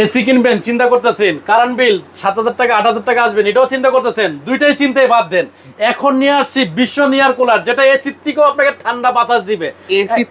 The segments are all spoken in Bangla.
এসি কিনবেন চিন্তা করতেছেন। কারেন্ট বিল সাত হাজার টাকা আট হাজার টাকা আসবেন এটাও চিন্তা করতেছেন। দুইটাই চিন্তায় বাদ দেন। এখন নিয়ে আসছি বিশ্ব নিয়ার কুলার যেটা এসির থেকেও আপনাকে ঠান্ডা বাতাস দিবে।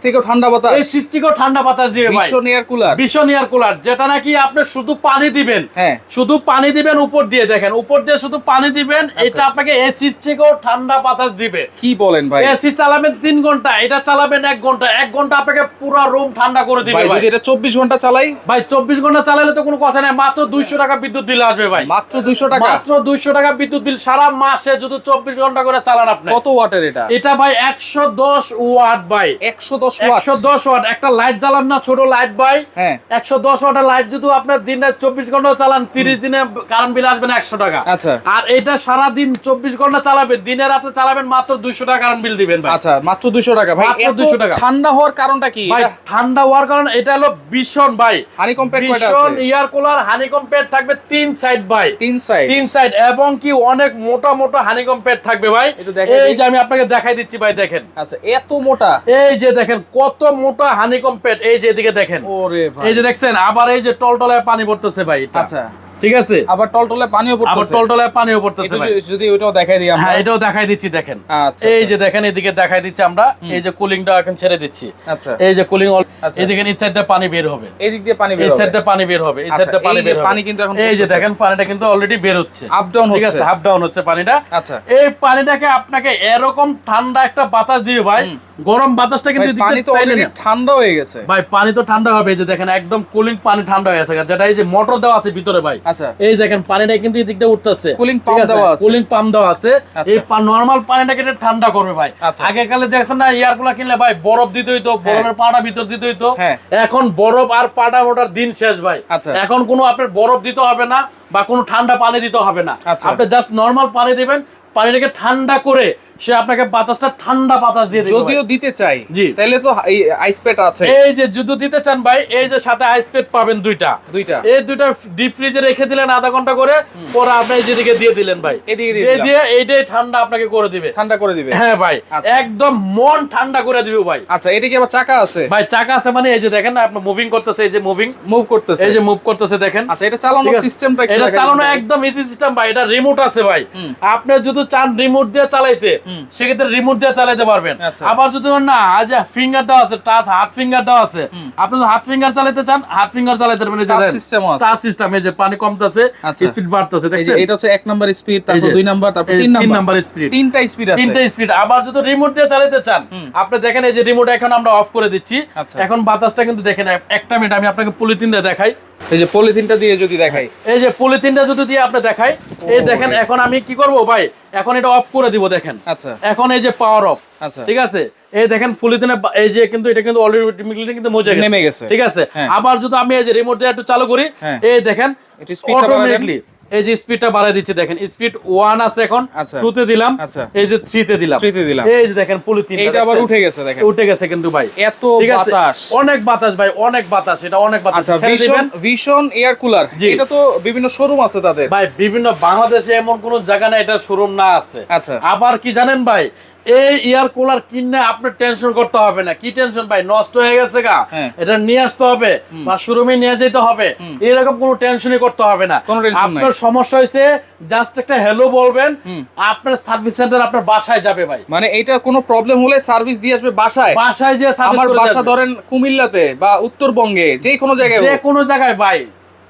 থেকেও ঠান্ডা বাতাস? এসির থেকেও ঠান্ডা বাতাস দিবে ভীষণ এয়ার কুলার? বিশ্ব নিয়ার কুলার যেটা নাকি আপনি শুধু পানি দিবেন। হ্যাঁ। শুধু পানি দিবেন উপর দিয়ে দেখেন। উপর দিয়ে শুধু পানি দিবেন এটা আপনাকে এসির থেকেও ঠান্ডা বাতাস দিবে। কি বলেন ভাই? এসি চালাবেন তিন ঘণ্টা এটা চালাবেন এক ঘণ্টা। এক ঘণ্টা আপনাকে পুরো রুম ঠান্ডা করে দিবে যদি এটা চব্বিশ ঘণ্টা চালাই? ভাই চব্বিশ ঘণ্টা চালালে তো কোনো কথা নেই মাত্র দুইশো টাকা বিদ্যুৎ বিল আসবে ভাই। মাত্র দুইশো টাকা? মাত্র দুইশো টাকা বিদ্যুৎ বিল সারা মাসে যদি চব্বিশ ঘণ্টা করে চালান আপনি। কত ওয়াটের এটা? এটা ভাই একশো দশ ওয়াট ভাই। একশো দশ একশো দশ ওয়াট। একটা লাইট জ্বালান না ছোট লাইট ভাই। হ্যাঁ। একশো দশ ওয়াটের লাইট যদি আপনার দিনে চব্বিশ ঘণ্টা চালান তিরিশ দিনে কারেন্ট বিল আসবে না একশো টাকা। আচ্ছা। আর এটা সারা দিন চব্বিশ ঘণ্টা চালাবেন দিনে রাতে চালাবেন মাত্র দুইশো টাকা কারেন্ট বিল দিবেন ভাই। আচ্ছা মাত্র দুইশো টাকা। ভাই মাত্র 200 টাকা। ঠান্ডা হওয়ার কারণটা কি? ভাই ঠান্ডা হওয়ার কারণ এটা হলো ভীষণ ভাই। হানি কম্পেয়ার ভীষণ ইয়ার কুলার হানিকম প্যাড থাকবে তিন সাইড ভাই। তিন সাইড তিন সাইড এবং কি অনেক মোটা মোটা হানিকম প্যাড থাকবে ভাই। এই যে আমি আপনাকে দেখাই দিচ্ছি ভাই দেখেন। আচ্ছা এত মোটা? এই যে দেখেন কত মোটা হানিকম প্যাড এই যে এদিকে দেখেন। ওরে ভাই। এই যে দেখছেন আবার এই যে টলটলায় পানি পড়তেছে ভাই আচ্ছা। ঠিক আছে? আবার টলটলে পানিও আবার পড়তেছে। টলটলায় পানিও পড়তেছে ভাই। যদি- ওটাও দেখাই দিই আমরা। হ্যাঁ এটাও দেখাই দিচ্ছি দেখেন। আচ্ছা এই আচ্ছা। যে দেখেন এদিকে দেখাই দিচ্ছি আমরা। এই যে কুলিংটা এখন ছেড়ে দিচ্ছি। আচ্ছা। এই যে কুলিং। এদিকে নিচ সাইড দিয়ে পানি বের হবে। এই দিক দিয়ে পানি বের এই হবে। সাইড দিয়ে পানি বের হবে এই আচ্ছা, সাইড দিয়ে পানি বের হবে। পানি কিন্তু এখন এই যে দেখেন পানিটা কিন্তু অলরেডি বের হচ্ছে। আপ ডাউন ঠিক আছে? হাফ ডাউন হচ্ছে পানিটা। আচ্ছা। এই পানিটাকে আপনাকে এরকম ঠান্ডা একটা বাতাস দিবে ভাই। গরম বাতাসটা কিন্তু পানি তো অলরেডি ঠান্ডা হয়ে গেছে। ভাই পানি তো ঠান্ডা হবে এই যে দেখেন একদম কুলিং পানি ঠান্ডা হয়ে গেছে। যেটা এই যে মোটর দেওয়া আছে ভিতরে ভাই। আচ্ছা এই দেখেন পানিটা কিন্তু এদিক দিয়ে উঠতেছে Cooling pump দেওয়া আছে। কুলিং পাম্প দেওয়া আছে আচ্ছা। এই নরমাল পানিটাকে এটা ঠান্ডা করবে ভাই আচ্ছা। আগে কালে দেখছেন না কুলার কিনলে ভাই বরফ দিতে হইতো বরফের পাটা ভিতর দিতে হইতো হ্যাঁ। এখন বরফ আর পাটা ওটার দিন শেষ ভাই। এখন কোনো আপনার বরফ দিতে হবে না বা কোনো ঠান্ডা পানি দিতে হবে না। আপনি জাস্ট নরমাল পানি দিবেন পানিটাকে ঠান্ডা করে সে আপনাকে বাতাসটা ঠান্ডা বাতাস দিয়ে যদিও দিতে চাই জি। তাহলে তো আইস প্যাড আছে। এই যে যদি দিতে চান ভাই এই যে সাথে আইস প্যাড পাবেন দুইটা। দুইটা। এই দুইটা ডিপ ফ্রিজে রেখে দিলেন আধা ঘণ্টা করে পরে আপনি যেদিকে দিয়ে দিলেন ভাই। এদিকে দিয়ে দিয়ে এইটাই ঠান্ডা আপনাকে করে দিবে। ঠান্ডা করে দিবে। হ্যাঁ ভাই আচ্ছা। একদম মন ঠান্ডা করে দিবে ভাই। আচ্ছা এটা কি আবার চাকা আছে? ভাই চাকা আছে মানে এই যে দেখেন না আপনার মুভিং করতেছে এই যে মুভিং মুভ করতেছে। এই যে মুভ করতেছে দেখেন। আচ্ছা এটা চালানোর? সিস্টেমটা এটা চালানো একদম ইজি সিস্টেম ভাই এটা রিমোট আছে ভাই। আপনি যদি চান রিমোট দিয়ে চালাইতে সেক্ষেত্রে রিমোট দিয়ে চালাইতে পারবেন। আচ্ছা। আবার যদি না আজ ফিঙ্গার দেওয়া আছে টাচ হাত ফিঙ্গার দেওয়া আছে আপনি হাত ফিঙ্গার চালাইতে চান হাত ফিঙ্গার চালাইতে পারবেন। system আছে। টাচ সিস্টেম এই যে পানি কমতেছে আচ্ছা। স্পিড বাড়তেছে এই দেখছেন? এটা হচ্ছে এক নাম্বার স্পিড তারপর দুই নাম্বার তারপর তিন তিন নাম্বার নাম্বার স্পিড তিনটা স্পিড আছে। তিনটা স্পিড আবার যদি রিমোট দিয়ে চালাতে চান আপনি দেখেন এই যে রিমোট এখন আমরা অফ করে দিচ্ছি। আচ্ছা। এখন বাতাসটা কিন্তু দেখেন একটা মিনিট আমি আপনাকে পলিথিন দিয়ে দেখাই। এই যে পলিথিনটা দিয়ে যদি দেখাই। এই যে পলিথিনটা যদি দিয়ে আপনি দেখাই এই দেখেন এখন আমি কি করব ভাই? এখন এটা অফ করে দিব দেখেন। আচ্ছা। এখন এই যে পাওয়ার অফ আচ্ছা। ঠিক আছে? এই দেখেন পলিথিনে এই যে কিন্তু এটা কিন্তু অলরেডি কিন্তু মজে গেছে। নেমে গেছে। ঠিক আছে? হ্যাঁ। আবার যদি আমি এই যে রিমোট দিয়ে একটু চালু করি হ্যাঁ। এই দেখেন অটোমেটিকলি এই যে স্পিডটা বাড়াই দিচ্ছি দেখেন স্পিড ওয়ান আছে এখন আচ্ছা। টু তে দিলাম আচ্ছা। এই যে থ্রি তে দিলাম। Three তে দিলাম। এই যে দেখেন পলিথিন এইটা আবার উঠে গেছে দেখেন। উঠে গেছে কিন্তু ভাই। এত বাতাস। অনেক বাতাস ভাই অনেক বাতাস এটা অনেক বাতাস। আচ্ছা ভীষণ ভীষণ এয়ার কুলার। এটা তো বিভিন্ন শোরুম আছে তাদের। ভাই বিভিন্ন বাংলাদেশে এমন কোন জায়গা না এটা শোরুম না আছে। আচ্ছা। আবার কি জানেন ভাই? এই এয়ার কুলার কিনে আপনার টেনশন করতে হবে না। কি টেনশন ভাই? নষ্ট হয়ে গেছে গা। হ্যাঁ। এটা নিয়ে আসতে হবে বা শোরুমে নিয়ে যেতে হবে। এরকম কোনো টেনশনই করতে হবে না। আপনার সমস্যা হয়েছে জাস্ট একটা হ্যালো বলবেন আপনার সার্ভিস সেন্টার আপনার বাসায় যাবে ভাই। মানে এটা কোনো প্রবলেম হলে সার্ভিস দিয়ে আসবে বাসায়? বাসায় যে সার্ভিস আমার বাসা ধরেন কুমিল্লাতে বা উত্তরবঙ্গে যে কোনো জায়গায় যে কোনো জায়গায় ভাই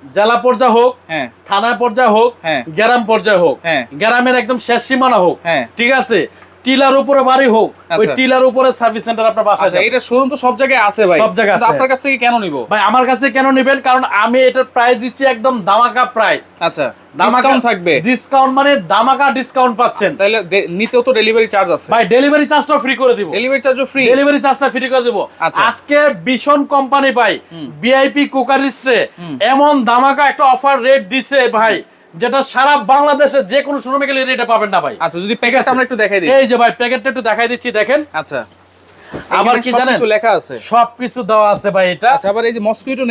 জেলা পর্যায়ে হোক হ্যাঁ। থানা পর্যায়ে হোক হ্যাঁ। গ্রাম পর্যায়ে হোক। গ্রামের একদম শেষ সীমানা হোক। ঠিক আছে? টিলার উপরে বাড়ি হোক ওই আচ্ছা। টিলার উপরে সার্ভিস সেন্টার আপনার বাসায় আচ্ছা। এটা শোরুম তো সব জায়গায় আছে ভাই। সব জায়গায় আছে। আপনার কাছ থেকে কেন নিব? ভাই আমার কাছে কেন নেবেন? কারণ আমি এটার প্রাইস দিচ্ছি একদম দামাকা প্রাইস আচ্ছা ডিসকাউন্ট থাকবে। ডিসকাউন্ট মানে দামাকা ডিসকাউন্ট পাচ্ছেন। তাহলে নিতেও তো ডেলিভারি চার্জ আছে। ভাই ডেলিভারি চার্জটা ফ্রি করে দিব। ডেলিভারি চার্জও ফ্রি ডেলিভারি চার্জটা ফ্রি করে দিব। আচ্ছা। আজকে ভীষণ কোম্পানি ভাই ভিআইপি কুকার লিস্টে এমন দামাকা একটা অফার রেট দিছে ভাই। যেটা সারা বাংলাদেশে যে কোনো শোরুমে গেলে রেটে পাবেন না ভাই। আচ্ছা যদি প্যাকেট আমরা একটু দেখাই দিই এই যে ভাই প্যাকেটটা একটু দেখাই দিচ্ছি দেখেন। আচ্ছা। আবার কি জানেন? লেখা আছে। সবকিছু দেওয়া আছে ভাই এটা। আচ্ছা আবার এই যে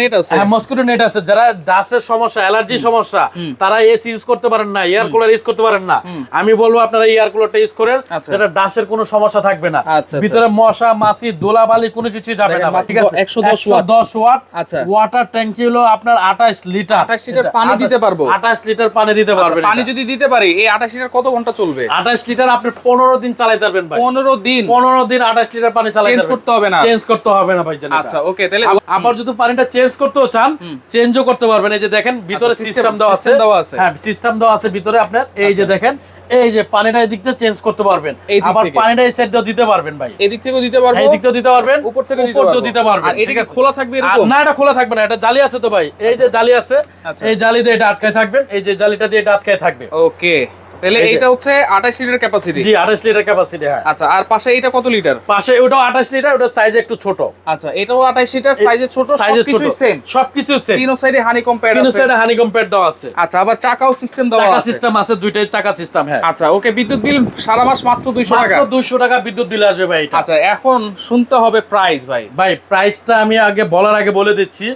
নেট আছে। হ্যাঁ মস্কিটো নেট আছে। যারা ডাস্টের সমস্যা অ্যালার্জি সমস্যা তারা এসি ইউজ করতে পারেন না এয়ার কুলার ইউজ করতে পারেন না। আমি বলব আপনারা এয়ার কুলারটা ইউজ করেন আচ্ছা। যেটা ডাস্টের কোনো সমস্যা থাকবে না। আচ্ছা, আচ্ছা। ভিতরে মশা মাছি দোলাবালি কোনো কিছু যাবে না ঠিক আছে? মাত্র 110 ওয়াট। 110 ওয়াট। আচ্ছা। ওয়াটার ট্যাঙ্কি হলো আপনার 28 লিটার। 28 লিটার পানি দিতে পারব? 28 লিটার পানি দিতে পারবেন পানি যদি দিতে পারি এই আঠাশ লিটার কত ঘণ্টা চলবে? 28 লিটার আপনি 15 দিন চালাতে পারবেন ভাই। পনেরো দিন। 15 দিন 28 লিটার পানি চালাতে চেঞ্জ করতে হবে না। চেঞ্জ করতে হবে না ভাই জানেন আচ্ছা ওকে তাহলে আবার যদি পানিটা চেঞ্জ করতেও চান চেঞ্জও করতে পারবেন। এই যে দেখেন ভিতরে আচ্ছা, সিস্টেম দেওয়া আছে। দেওয়া আছে। হ্যাঁ সিস্টেম দেওয়া আছে ভিতরে আপনার। এই যে দেখেন এই যে পানিটা এদিক থেকে চেঞ্জ করতে পারবেন। আবার পানিটা এই সাইড দিতে পারবেন ভাই। এদিক থেকেও দিতে পারব। এই দিক দিতে পারবেন। উপর থেকে দিতে দিয়েও দিতে পারবেন। আর এটা? খোলা থাকবে এরকম? না এটা খোলা থাকবে না এটা জালি আছে তো ভাই। এই যে জালি আছে আচ্ছা। এই জালি দিয়ে এটা আটকায় থাকবেন। এই যে জালিটা দিয়ে এটা আটকায় থাকবে। ওকে তাহলে হচ্ছে 28 লিটার ক্যাপাসিটি জি 28 লিটার ক্যাপাসিটি হ্যাঁ। আচ্ছা আর পাশে এটা কত লিটার? পাশে ওটাও 28 লিটার ওটা সাইজ একটু ছোট। আচ্ছা এটাও 28 লিটার সাইজে ছোট সবকিছুই সেম সবকিছু সেম তিনো সাইডে হানিকম প্যাড তিন আছে। সাইডে হানিকম প্যাড দেওয়া আছে। আচ্ছা আবার চাকাও সিস্টেম দেওয়া চাকা সিস্টেম আছে দুইটাই চাকা সিস্টেম হ্যাঁ। আচ্ছা ওকে বিদ্যুৎ বিল সারা মাস মাত্র 200 টাকা। মাত্র 200 টাকা বিদ্যুৎ বিল আসবে ভাই এটা। আচ্ছা এখন শুনতে হবে প্রাইস ভাই। ভাই প্রাইসটা আমি আগে বলার আগে বলে দিচ্ছি।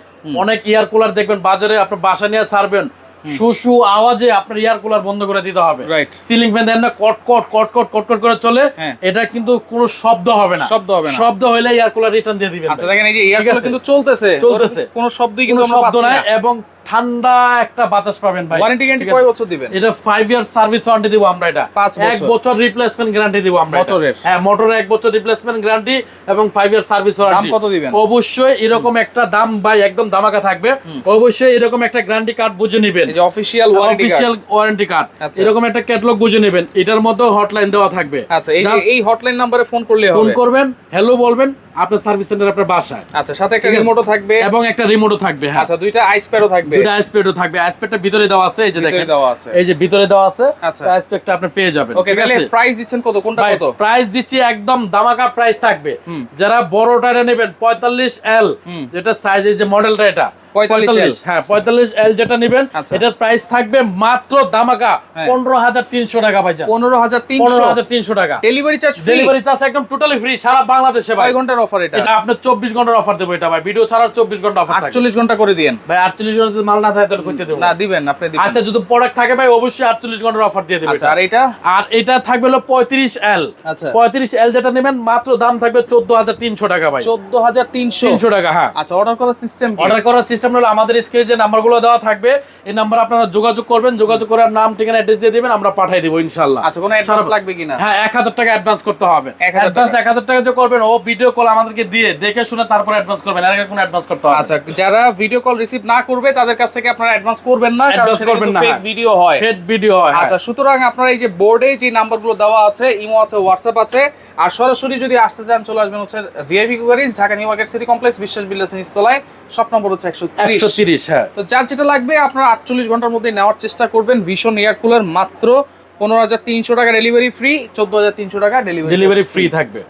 অনেক এয়ার কুলার দেখবেন বাজারে আপনার বাসা নিয়ে ছাড়বেন শুশু আওয়াজে আপনার এয়ার কুলার বন্ধ করে দিতে হবে সিলিং ফ্যান দেন না কটকট কটকট কটকট কট কট কট করে চলে হ্যাঁ। এটা কিন্তু কোনো শব্দ হবে না শব্দ হবে না। শব্দ হইলে এয়ার কুলার রিটার্ন দিয়ে দিবেন আচ্ছা। দেখেন এই যে এয়ার কুলার কিন্তু চলতেছে চলতেছে। কোনো শব্দই কিন্তু আমরা শব্দ পাচ্ছি না এবং ঠান্ডা একটা বাতাস পাবেন ভাই। ওয়ারেন্টি গ্যারান্টি কয় বছর দিবেন? এটা ফাইভ ইয়ার সার্ভিস ওয়ারেন্টি দিব আমরা এটা। পাঁচ এক বছর। বছর রিপ্লেসমেন্ট গ্যারান্টি দিব আমরা মোটরের? হ্যাঁ মোটরের এক বছর রিপ্লেসমেন্ট গ্যারান্টি এবং ফাইভ ইয়ার সার্ভিস ওয়ারেন্টি দাম কত দিবেন? অবশ্যই এরকম একটা দাম ভাই একদম দামাকা থাকবে। অবশ্যই এরকম একটা গ্যারান্টি কার্ড বুঝে নেবেন। এই যে official warranty official warranty card. এরকম একটা ক্যাটালগ বুঝে নেবেন। এটার মধ্যে হটলাইন দেওয়া থাকবে। আচ্ছা এই এই হটলাইন নম্বরে ফোন করলে ফোন করবেন হ্যালো বলবেন আপনার সার্ভিস সেন্টার আপনার বাসায়। আচ্ছা সাথে একটা। রিমোটও থাকবে। এবং একটা রিমোটও থাকবে হ্যাঁ। আচ্ছা দুইটা আইস প্যাডও থাকবে। দুটো আইসপ্যাডও থাকবে আইসপ্যাডটা ভিতরে দেওয়া আছে এই যে দেখেন দেওয়া আছে। এই যে ভিতরে দেওয়া আছে আচ্ছা। আইসপ্যাডটা আপনি পেয়ে যাবেন ওকে তাহলে প্রাইস দিচ্ছেন কত কোনটা কত প্রাইস দিচ্ছি একদম দামাকা প্রাইস থাকবে। যারা বড়টা নেবেন পঁয়তাল্লিশ এল হুম। যেটা সাইজ এই যে মডেলটা এটা 45L হ্যাঁ পঁয়তাল্লিশ এল যেটা নেবেন আচ্ছা। এটার প্রাইস থাকবে মাত্র দামাকা হ্যাঁ। পনেরো হাজার তিনশো টাকা ভাইজান। পনেরো হাজার পনেরো হাজার তিনশো টাকা। ডেলিভারি চার্জ ডেলিভারি চার্জ একদম টোটালি ফ্রি সারা বাংলাদেশে ভাই। ঘণ্টার অফার এটা? এটা আপনার চব্বিশ ঘণ্টার অফার দেবো এটা ভাই। ভিডিও ছাড়ার চব্বিশ ঘণ্টা অফার আটচল্লিশ ঘণ্টা করে দিয়েন। ভাই আটচল্লিশ ঘণ্টা মাল না থাকে তাহলে করতে দেবো। না দিবেন আপনি আচ্ছা যদি প্রোডাক্ট থাকে ভাই অবশ্যই আটচল্লিশ ঘণ্টার অফার দিয়ে দেবে আচ্ছা আর এটা? আর এটা থাকবে হলো পঁয়ত্রিশ এল আচ্ছা। পঁয়ত্রিশ এল যেটা নেবেন মাত্র দাম থাকবে চোদ্দ হাজার তিনশো টাকা ভাই। চোদ্দ হাজার তিনশো। তিনশো টাকা হ্যাঁ। আচ্ছা অর্ডার করার সিস্টেম অর্ডার করার সিস্টেম হলো আমাদের স্ক্রিনে যে নাম্বারগুলো দেওয়া থাকবে এই নাম্বার আপনারা যোগাযোগ করবেন যোগাযোগ করার নাম ঠিকানা অ্যাড্রেস দিয়ে দিবেন আমরা পাঠিয়ে দিব ইনশাল্লাহ আচ্ছা কোনো অ্যাডভান্স লাগবে কিনা? হ্যাঁ এক হাজার টাকা অ্যাডভান্স করতে হবে। অ্যাডভান্স। এক হাজার টাকা যে করবেন ও ভিডিও কল আমাদেরকে দিয়ে দেখে শুনে তারপরে অ্যাডভান্স করবেন। এর কোনো অ্যাডভান্স করতে হবে আচ্ছা যারা ভিডিও কল রিসিভ না করবে তাদের কাছ থেকে আপনারা অ্যাডভান্স করবেন না কারণ সেটা করবেন কিন্তু না, ফেক হ্যাঁ। ভিডিও হয়। ফেড ভিডিও হয় আচ্ছা সুতরাং আপনারা এই যে বোর্ডে যে নাম্বারগুলো দেওয়া আছে ইমো আছে হোয়াটসঅ্যাপ আছে আর সরাসরি যদি আসতে চান চলে আসবেন হচ্ছে VIP queries Dhaka new market city complex Biswas builders নিচতলায় শপ নম্বর হচ্ছে একশো একশো তিরিশ হ্যাঁ। তো যার যেটা লাগবে আপনারা আটচল্লিশ ঘণ্টার মধ্যে নেওয়ার চেষ্টা করবেন। ভীষণ এয়ার কুলার মাত্র পনেরো হাজার তিনশো টাকা ডেলিভারি ফ্রি চোদ্দ হাজার তিনশো টাকা ডেলিভারি ডেলিভারি ফ্রি থাকবে।